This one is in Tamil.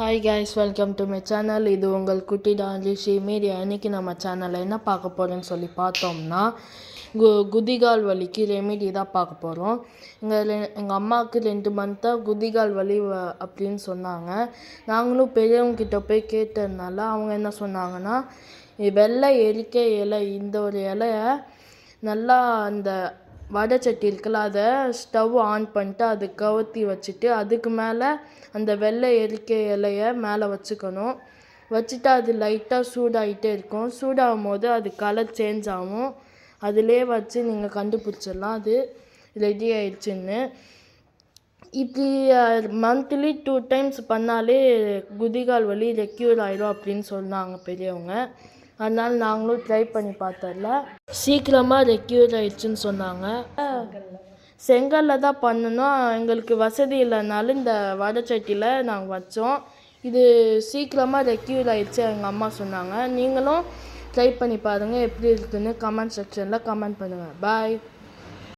Hi guys welcome to my channel இது உங்கள் குட்டி டான்லி மீடியா. இன்றைக்கி நம்ம சேனலில் என்ன பார்க்க போகிறோன்னு சொல்லி பார்த்தோம்னா கு குதிகால் வலிக்கு ரெமிடி தான் பார்க்க போகிறோம் எங்கள் எங்கள் அம்மாவுக்கு ரெண்டு மந்த்தாக குதிகால் வலி அப்படின்னு சொன்னாங்க. நாங்களும் பெரியவங்கக்கிட்ட போய் கேட்டதுனால அவங்க என்ன சொன்னாங்கன்னா வெள்ளை எரிக்க இலை இந்த ஒரு இலைய நல்லா அந்த வடை சட்டி இருக்குல்ல அதை ஸ்டவ் ஆன் பண்ணிட்டு அது கவுத்தி வச்சுட்டு அதுக்கு மேலே அந்த வெள்ளை எரிக்கை இலைய மேலே வச்சுக்கணும். வச்சுட்டு அது லைட்டாக சூடாகிட்டே இருக்கும். சூடாகும் போது அது கலர் சேஞ்ச் ஆகும். அதிலே வச்சு நீங்கள் கண்டுபிடிச்சிடலாம். அது ரெடி ஆயிடுச்சுன்னு. இப்படி மந்த்லி டூ டைம்ஸ் பண்ணாலே குதிகால் வலி ரெக்யூர் ஆயிடும் அப்படின்னு சொன்னாங்க பெரியவங்க. அதனால் நாங்களும் ட்ரை பண்ணி பார்த்ததில்ல சீக்கிரமாக ரெக்யூர் ஆயிடுச்சுன்னு சொன்னாங்க. செங்கல்ல தான் பண்ணணும். எங்களுக்கு வசதி இல்லைனாலும் இந்த வடச்சட்டியில் நாங்கள் வச்சோம். இது சீக்கிரமாக ரெக்யூர் ஆயிடுச்சு எங்கள் அம்மா சொன்னாங்க. நீங்களும் ட்ரை பண்ணி பாருங்கள் எப்படி இருக்குன்னு கமெண்ட் செக்ஷனில் கமெண்ட் பண்ணுங்கள் பாய்